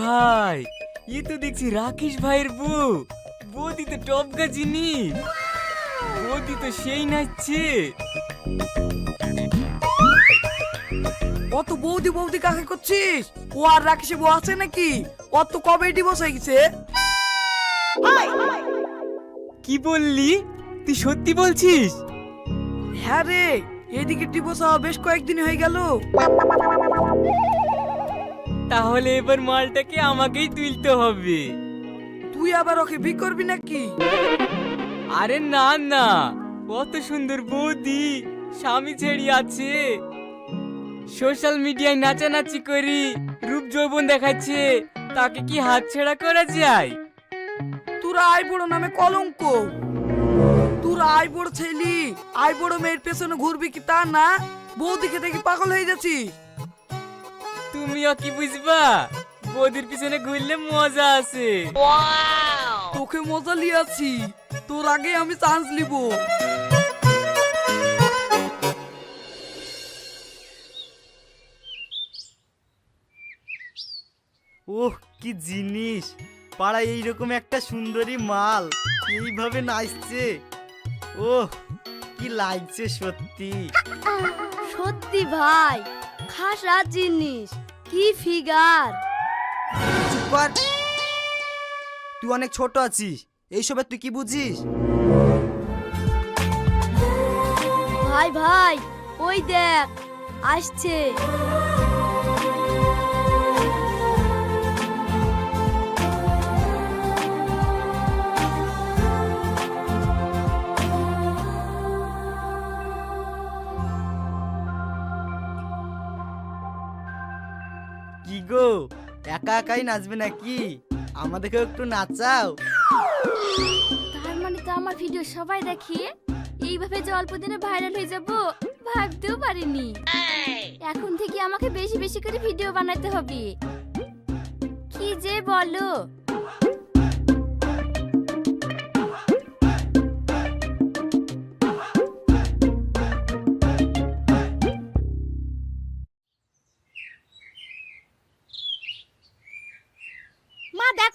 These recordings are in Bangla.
ভাই ই তো দেখছি রাকেশ ভাইয়ের বউ। বৌদি তো টপকা জিনিস বৌদি তো সেই নাচছে। অত বৌদি বৌদি কাকে করছিস? ও আর রাকেশে বউ আছে নাকি? অত কবে ডিভোর্স হয়ে গেছে? কি বললি? তুই সত্যি বলছিস? হ্যাঁ রে এদিকে ডিভোর্স হওয়া বেশ কয়েকদিন হয়ে গেল। তাহলে এবার মালটাকে আমাকেই তুলতে হবে। তুই আবার ওকে বি করবি নাকি? আরে না না। কত সুন্দর বৌদি স্বামী ছেড়ি আছে। সোশ্যাল মিডিয়ায় নাচানাচি করি রূপ যৌবন দেখাচ্ছে তাকে কি হাত ছেড়া করা যায়? তোরা আই বড় নামে কলঙ্ক। তোর আই বড় ছেলি আই বড় মেয়ের পেছনে ঘুরবি কি তা না? বৌদিকে দেখি পাগল হয়ে যাচ্ছিস। তুমিও কি বুঝবা? বৌদির পিছনে ঘুরলে মজা আছে। তোকে মজা লিয়াছি তোর আগে আমি চান্স লিব ওহ কি জিনিস। পাড়ায় এইরকম একটা সুন্দরী মাল। এইভাবে নাচছে। ওহ কি লাগছে সত্যি। সত্যি ভাই খাসা জিনিস। কি ফিগার? চুপ কর। তুই অনেক ছোট আছিস। এইসবে তুই কি বুঝিস? ভাই ভাই ওই দেখ আসছে। গো। একা একাই নাচবে নাকি? আমাদেরকেও একটু নাচাও। তার মানে তো আমার ভিডিও সবাই দেখে। এইভাবে যে অল্প দিনে ভাইরাল হয়ে যাব, ভাবতেও পারিনি। এখন থেকে আমাকে বেশি বেশি করে ভিডিও বানাতে হবে। কি যে বলো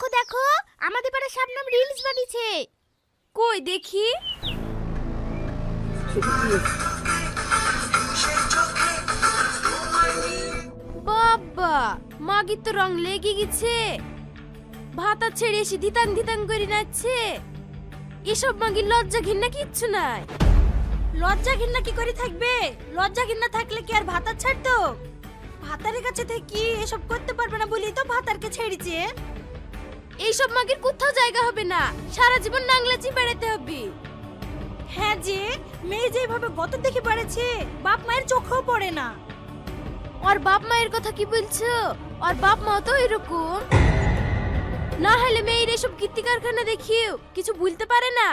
দেখো দেখো, আমাদের পাড়া শাবনাম রিলস বানিয়েছে। কই, দেখি। বাবা, মাগির তো রং লেগে গেছে। ভাতা ছেড়ে এসে ধিতাং ধিতাং করে নাচছে। এসব মাগির লজ্জা ঘৃণা কিচ্ছু নাই। লজ্জা ঘৃণা কি করে থাকবে? লজ্জা ঘৃণা থাকলে কি আর ভাতা ছাড়তো? ভাতারের কাছে থেকে এসব করতে পারবে না বলি তো ভাতারকে ছেড়েছে। এইসব মাগের কোথাও জায়গা হবে না। সারা জীবন নাংলাচি বেড়াতে হবে। হ্যাঁ যে মেয়ে যেভাবে গত দেখে বেড়েছে বাপ মায়ের চোখেও পড়ে না। আর বাপ মায়ের কথা কি বলছো? আর বাপ মা তো এরকম। না হলে মেয়ের এসব কীর্তি কারখানা দেখিও কিছু ভুলতে পারে না।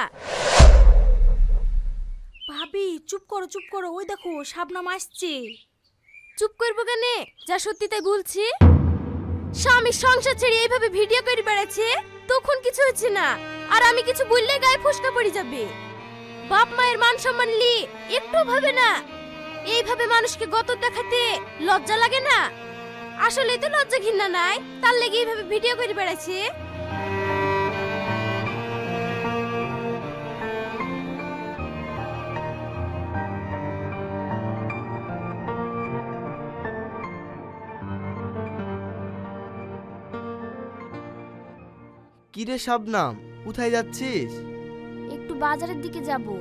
ভাবি চুপ করো চুপ করো। ওই দেখো শাবনাম আসছে। চুপ করব কেনে? যা সত্যি তাই বলছি। স্বামীর সংসার ছেড়ে এইভাবে ভিডিও করে বেড়াচ্ছে? তখন কিছু হচ্ছে না। আর আমি কিছু বললে গায়ে ফুসকা পড়ে যাবে। বাপ মায়ের মান সম্মান লি একটু ভাবে না। এইভাবে মানুষকে গত দেখাতে লজ্জা লাগে না? আসলে তো লজ্জা ঘৃণা নাই। তার লেগে এইভাবে ভিডিও করে বেড়াচ্ছে। কিরে শবনাম? কোথায় যাচ্ছিস? একটু বাজারের দিকে যাব।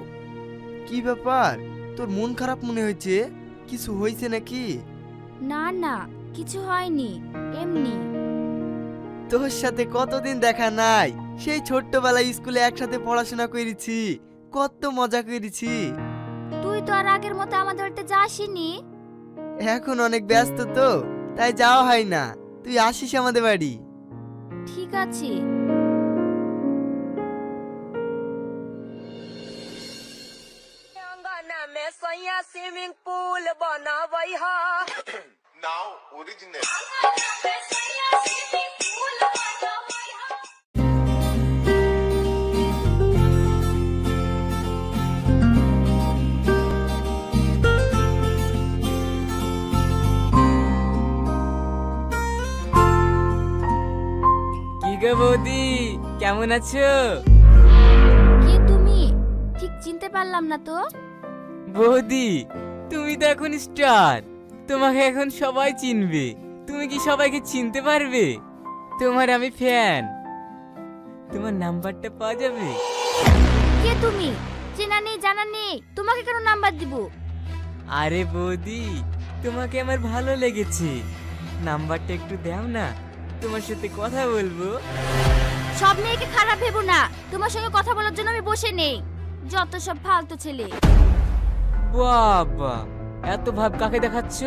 কি ব্যাপার? তোর মন খারাপ মনে হয়েছে? কিছু হয়েছে নাকি? না না কিছু হয়নি এমনি। তোর সাথে কতদিন দেখা নাই? সেই ছোট্টবেলায় স্কুলে একসাথে পড়াশোনা করেছি। কত মজা করেছি। তুই তো আর আগের মতো আমাদের বাড়িতে যাসনি। এখন অনেক ব্যস্ত তো তাই যাওয়া হয় না। তুই আসিস আমাদের বাড়ি। ঠিক আছে। Now original কেমন আছো? কে তুমি? ঠিক চিনতে পারলাম না তো। বৌদি তুমি তো এখন স্টার। তোমাকে এখন সবাই চিনবে। তুমি কি সবাইকে চিনতে পারবে? তোমার আমি ফ্যান। তোমার নাম্বারটা পাওয়া যাবে? কে তুমি? চেনা নেই জানা নেই। তোমাকে কেন নাম্বার দিব? আরে বৌদি তোমাকে আমার ভালো লেগেছে। নাম্বারটা একটু দাও না তোমার সাথে কথা বলব। সব মেয়েকে খারাপ ভেবো না। তোমার সঙ্গে কথা বলার জন্য আমি বসে নেই। যত সব ফালতু ছেলে। বাবা, এত ভাব কাকে দেখাচ্ছ?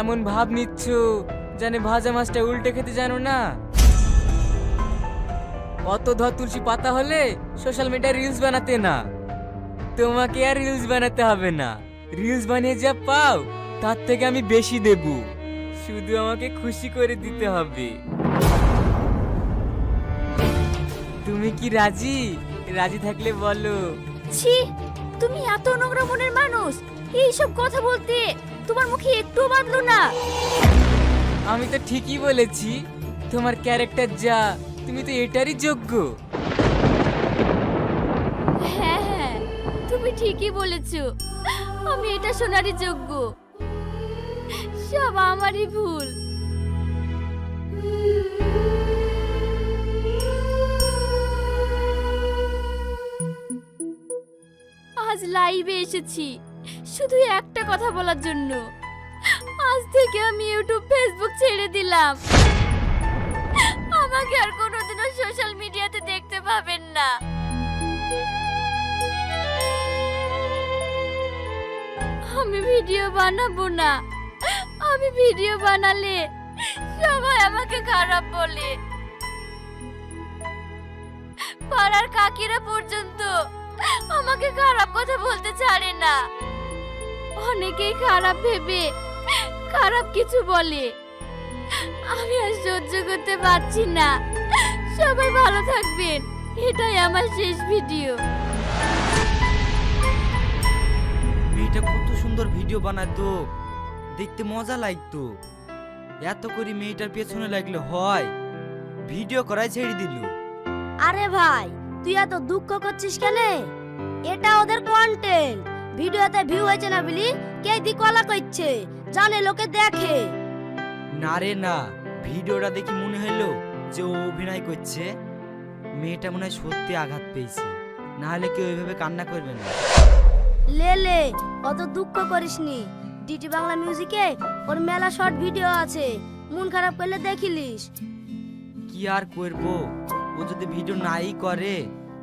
এমন ভাব নিচ্ছ জানে ভাজা মাছটা উল্টে খেতে জানো না? অত ধর তুলসী পাতা হলে সোশ্যাল মিডিয়ায় রিলস বানাতে না। তোমাকে আর রিলস বানাতে হবে না। রিলস বানিয়ে যা পাও, তার থেকে আমি বেশি দেব। শুধু আমাকে খুশি করে দিতে হবে। তুমি কি রাজি? রাজি থাকলে বলো। ছি তুমি এত নোংরা মনের মানুষ। এই সব কথা বলতে তোমার মুখে একটু বাঁধলো না। আমি তো ঠিকই বলেছি তোমার ক্যারেক্টার যা তুমি তো এটারই যোগ্য। হ্যাঁ হ্যাঁ তুমি ঠিকই বলেছ। আমি এটা শোনারই যোগ্য। সব আমারই ভুল। আজ লাইভে এসেছি। শুধু একটা কথা বলার জন্য। আজ থেকে আমি ইউটিউব ফেসবুক ছেড়ে দিলাম। আমাকে আর কোনোদিনও সোশ্যাল মিডিয়াতে দেখতে পাবেন না। আমি ভিডিও বানাবো না। আমি ভিডিও বানালে সবাই আমাকে খারাপ বলে। পাড়ার কাকিরা পর্যন্ত আমাকে খারাপ কথা বলতে ছাড়ে না। অনেকেই খারাপ ভেবে খারাপ কিছু বলে। আমি আর সহ্য করতে পারছি না। সবাই ভালো থাকবেন। এটাই আমার শেষ ভিডিও। মেয়েটা কত সুন্দর ভিডিও বানাতো। দেখতে মজা লাগতো। এত করে মেয়েটার পেছনে লাগলে হয়। ভিডিও করাই ছেড়ে দিল। আরে ভাই তুই এত দুঃখ করছিস কেন? এটা ওদের কন্টেন্ট ভিডিওতে ভিউ হয়েছে না বলি? কে দি কলা করছে? জানে লোকে দেখে। না রে না। ভিডিওটা দেখি মনে হলো যে ও অভিনয় করছে। মেয়েটা মনে হয় সত্যি আঘাত পেয়েছে। না হলে কেউ ওইভাবে কান্না করবে না। লে লে অত দুঃখ করিসনি। ডিটি বাংলা মিউজিকে ওর মেলা শর্ট ভিডিও আছে। মন খারাপ করলে দেখিলিস। কি আর করব? যদি ভিডিও নাই করে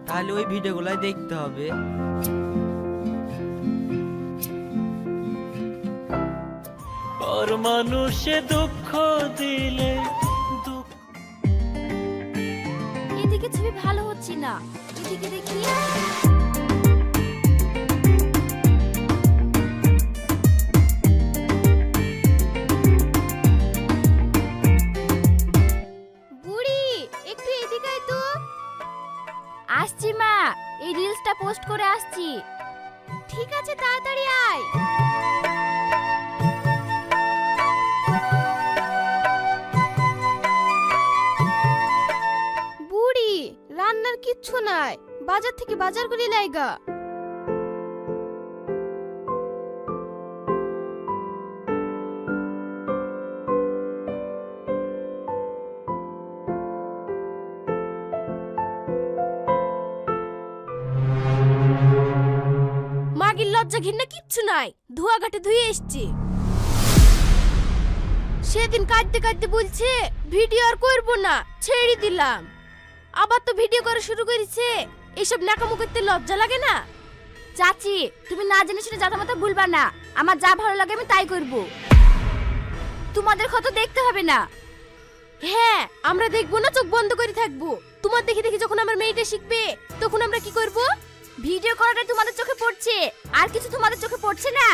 তাহলে ওই ভিডিওগুলোই দেখতে হবে। পর মানুষে দুঃখ দিলে দুঃখ এদিকে ছবি ভালো হচ্ছে না এদিকে দেখি পোস্ট করে আসছি। ঠিক আছে, তাড়াতাড়ি আয়। বুড়ি, রান্নার কিচ্ছু নাই। বাজার থেকে বাজার করে লাইগা। লজ্জা ঘিন্না কিচ্ছু নাই। ধোয়া ঘাটে ধুয়ে এসছি। সেদিন কাঁদতে কাঁদতে বলছে, ভিডিও আর করব না, ছেড়ে দিলাম। আবার তো ভিডিও করা শুরু করেছে, এসব নাকামো করতে লজ্জা লাগে না? চাচি, তুমি না জেনে শুনে যাতা মাতা ভুলবা না, আমার যা ভালো লাগে আমি তাই করব। তোমাদের কত দেখতে হবে না? হ্যাঁ আমরা দেখব না, চোখ বন্ধ করে থাকব। তোমার দেখে দেখে যখন আমার মেয়েটা শিখবে, তখন আমরা কি করব? ভিডিও করাটা তোমাদের চোখে পড়ছে? আর কিছু তোমাদের চোখে পড়ছে না?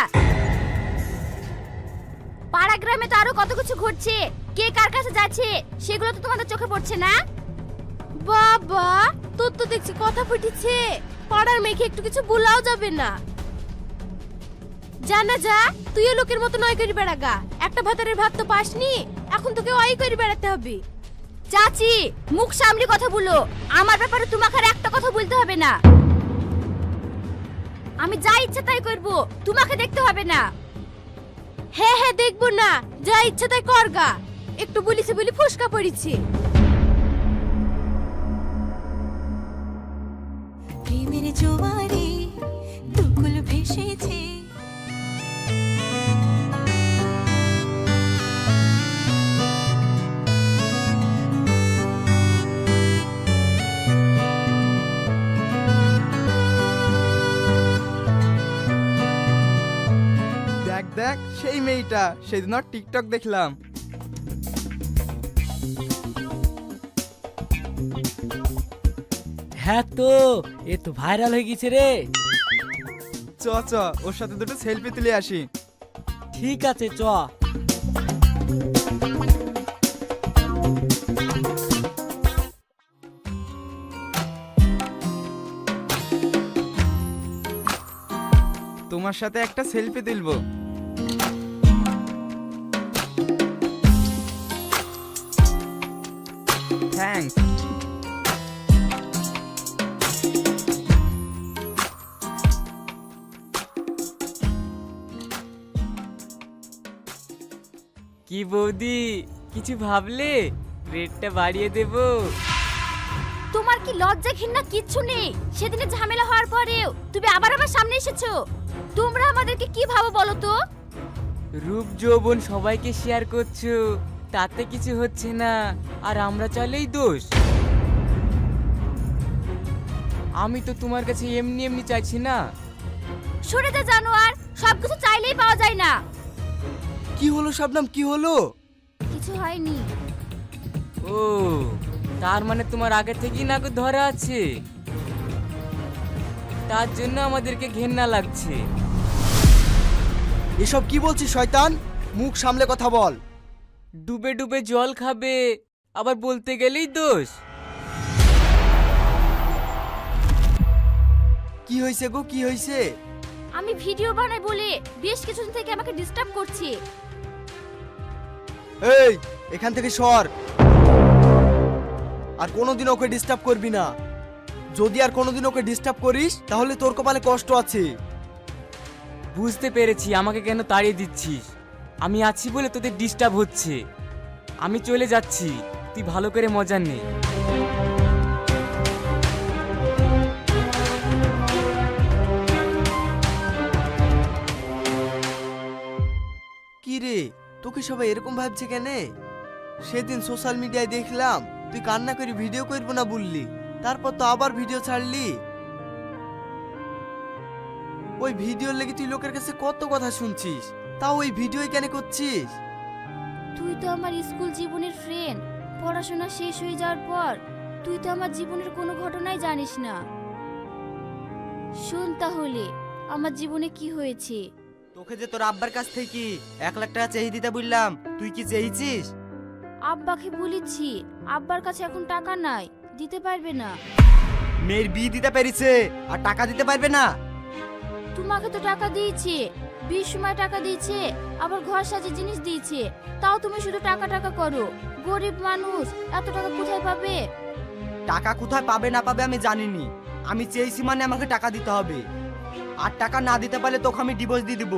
পাড়া গ্রামে তো আরও কত কিছু ঘটছে। কে কার কাছে যাচ্ছে সেগুলো তো তোমাদের চোখে পড়ছে না? বাবা তোর তো দেখছি কথা ফুটেছে। পাড়ার মেয়েকে একটু কিছু বলাও যাবে না। জানা যা তুইও লোকের মতো নয় করি বেড়াগা। একটা ভাতারের ভাত তো পাসনি এখন তোকে ওই করে বেড়াতে হবে। চাচি মুখ সামলে কথা বলো। আমার ব্যাপারে তোমাকে আর একটা কথা বলতে হবে না। আমি যা ইচ্ছা তাই করব। তোমাকে দেখতে হবে না। হ্যাঁ হ্যাঁ দেখব না। যা ইচ্ছা তাই করগা একটু বলিছে বলি ফুসকা পড়েছি। প্রেমের জোয়ারে মেয়েটা সেদিন ওর টিকটক দেখলাম। হ্যাঁ তো এ তো ভাইরাল হয়ে গেছে রে। চ চ ওর সাথে দুটো সেলফি তুলে আসি। ঠিক আছে চ। তোমার সাথে একটা সেলফি তুলবো। থ্যাঙ্কস কি বৌদি কিছু ভাবলে? রেটটা বাড়িয়ে দেব। তোমার কি লজ্জা ঘৃণা কিচ্ছু নেই? সেদিনে ঝামেলা হওয়ার পরেও তুমি আবার আমার সামনে এসেছ। তোমরা আমাদেরকে কি ভাবো বলো তো? রূপ যৌবন সবাইকে শেয়ার করছ। তাতে কিছু হচ্ছে না। আর আমরা চাইলেই দোষ। আমি তো তোমার কাছে এমনি এমনি চাইছি না। সরে যা জানোয়ার। সবকিছু চাইলেই পাওয়া যায় না। কি হলো শবনম? কি হলো? কিছু হয়নি। ও তার মানে তোমার আগে থেকেই নাকো ধরা আছে। তার জন্য আমাদেরকে ঘেন্না লাগছে। এসব কি বলছিস শয়তান? মুখ সামলে কথা বল। ডুবে ডুবে জল খাবে আবার বলতে গেলেই দোষ। কি হয়েছে গো কি হয়েছে? আমি ভিডিও বানাই বলে বেশ কিছুদিন থেকে আমাকে ডিস্টার্ব করছে। এই এখান থেকে সর। আর কোনোদিন ওকে ডিস্টার্ব করবি না। যদি আর কোনোদিন ওকে ডিস্টার্ব করিস তাহলে তোর কপালে কষ্ট আছে। বুঝতে পেরেছি আমাকে কেন তাড়িয়ে দিচ্ছিস? আমি আছি বলে তোদের ডিস্টার্ব হচ্ছে। আমি চলে যাচ্ছি, তুই ভালো করে মজা নে। কি রে, তোকে সবাই এরকম ভাবছে কেন? সেদিন সোশ্যাল মিডিয়ায় দেখলাম, তুই কান্না করে ভিডিও করব না বললি, তারপর তো আবার ভিডিও ছাড়লি। ওই ভিডিওর লেগে তুই লোকের কাছে কত কথা শুনছিস? তাও ওই ভিডিও কেন করছিস? তুই তো আমার স্কুল জীবনের ফ্রেন্ড পড়াশোনা শেষ হয়ে যাওয়ার পর তুই তো আমার জীবনের কোনো ঘটনাই জানিস না। শোন তাহলে আমার জীবনে কি হয়েছে? তোকে যে তোর আব্বার কাছ থেকে এক লাখ টাকা চেয়ে দিতে বললাম তুই কি চেয়েছিস? আব্বাকে বলেছি আব্বার কাছে এখন টাকা নাই দিতে পারবে না। মেয়ের বিয়ে দিতে পেরেছে আর টাকা দিতে পারবে না। তোমাকে তো টাকা দিয়েছে বিশ সময় টাকা দিয়েছে আবার ঘর সাজে জিনিস দিয়েছে তাও তুমি শুধু টাকা টাকা করো। গরিব মানুষ এত টাকা কোথায় পাবে? টাকা কোথায় পাবে না পাবে আমি জানিনি। আমি চেয়েছি মানে আমাকে টাকা দিতে হবে। আর টাকা না দিতে পারলে তোকে আমি ডিভোর্স দিয়ে দিব।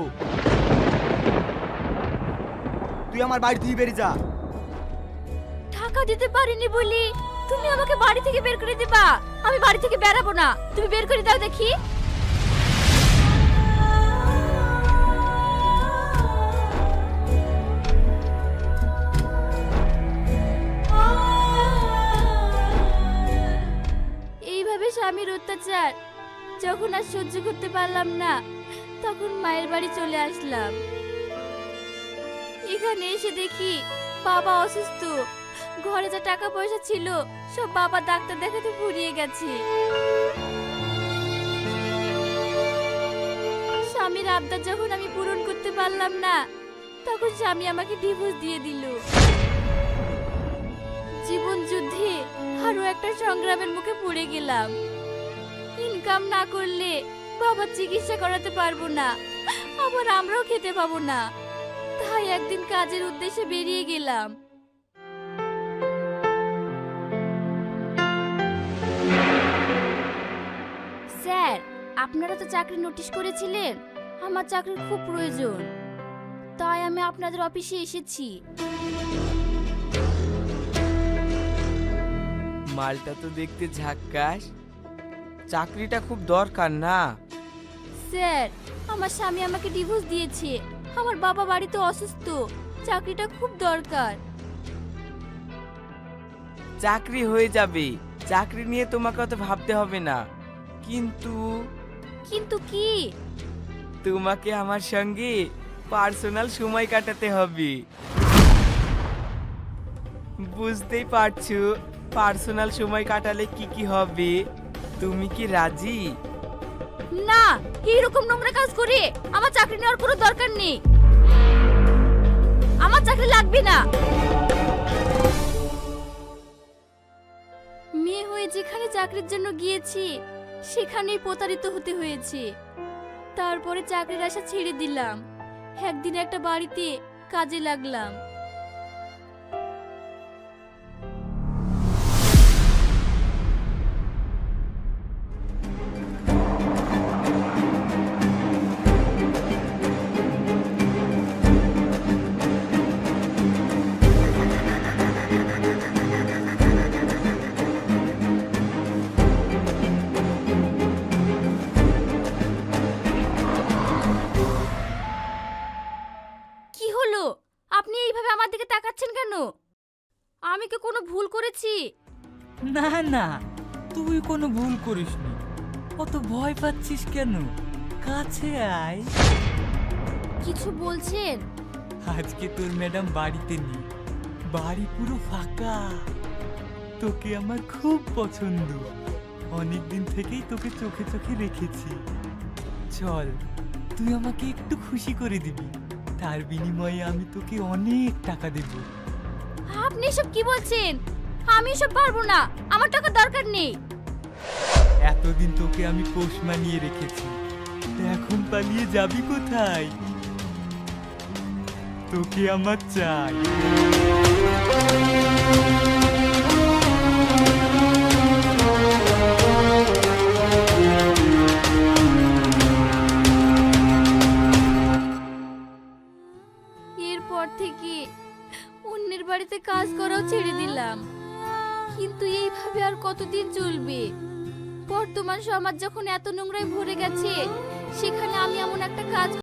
তুই আমার বাড়ি থেকে বেরিয়ে যা। টাকা দিতে পারিনি বলি। তুমি আমাকে বাড়ি থেকে বের করে দিবা। আমি বাড়ি থেকে বেরাবো না। তুমি বের করে দাও দেখি। স্বামীর অত্যাচার। যখন আর সহ্য করতে পারলাম না, তখন মায়ের বাড়ি চলে আসলাম। এখানে এসে দেখি বাবা অসুস্থ। ঘরে যা টাকা পয়সা ছিল, সব বাবা ডাক্তার দেখাতে ফুরিয়ে গেছে। স্বামীর আবদার যখন আমি পূরণ করতে পারলাম না, তখন স্বামী আমাকে ডিভোর্স দিয়ে দিল। জীবন যুদ্ধে আরও একটা সংগ্রামের মুখে পড়ে গেলাম। ইনকাম না করলে বাবার চিকিৎসা করাতে পারব না, আবার আমরাও খেতে পাবো না। তাই একদিন কাজের উদ্দেশ্যে বেরিয়ে গেলাম। স্যার, আপনারা তো চাকরি নোটিশ করেছিলেন, আমার চাকরির খুব প্রয়োজন। তাই আমি আপনাদের অফিসে এসেছি। মালটা তো দেখতে ঝাক্কাশ চাকরিটা খুব দরকার না। স্যার আমার স্বামী আমাকে ডিভোর্স দিয়েছে। আমার বাবা বাড়িতে অসুস্থ। চাকরিটা খুব দরকার। চাকরি হয়ে যাবে। চাকরি নিয়ে তোমাকে অত ভাবতে হবে না। কিন্তু কিন্তু কি? তোমাকে আমার সঙ্গে পার্সোনাল সময় কাটাতে হবে। বুঝতেই পারছ পার্সোনাল সময় কাটালে কি কি হবে? তুমি কি রাজি? না, এইরকম নোংরা কাজ করে, আমার চাকরি নেওয়ার কোনো দরকার নেই। আমার চাকরি লাগবে না। মেয়ে হয়ে যেখানে চাকরির জন্য গিয়েছি, সেখানেই প্রতারিত হতে হয়েছে। তারপরে চাকরির আশা ছেড়ে দিলাম। একদিন একটা বাড়িতে কাজে লাগলাম। আমি কি কোনো ভুল করেছি? না না তুই কোনো ভুল করিস করিসনি। অত ভয় পাচ্ছিস কেন? কাছে আয়। কিছু বলছেন? আজকে তোর ম্যাডাম বাড়িতে নেই। বাড়ি পুরো ফাঁকা। তোকে আমার খুব পছন্দ। অনেক দিন থেকেই তোকে চোখে চোখে রেখেছি। চল তুই আমাকে একটু খুশি করে দিবি। তার বিনিময়ে আমি তোকে অনেক টাকা দেব। আপনি সব কি বলছেন? আমি সব পারব না। আমার টাকা দরকার নেই। এতদিন তোকে আমি পোষ মানিয়ে রেখেছি। এখন পালিয়ে যাবি কোথায়? তোকে আমার চাই। বাড়িতে কাজ করাও ছেড়ে দিলাম। কিন্তু এইভাবে আর কতদিন চলবে? বর্তমান সমাজ যখন এত নোংরায় ভরে গেছে, সেখানে আমি এমন একটা কাজ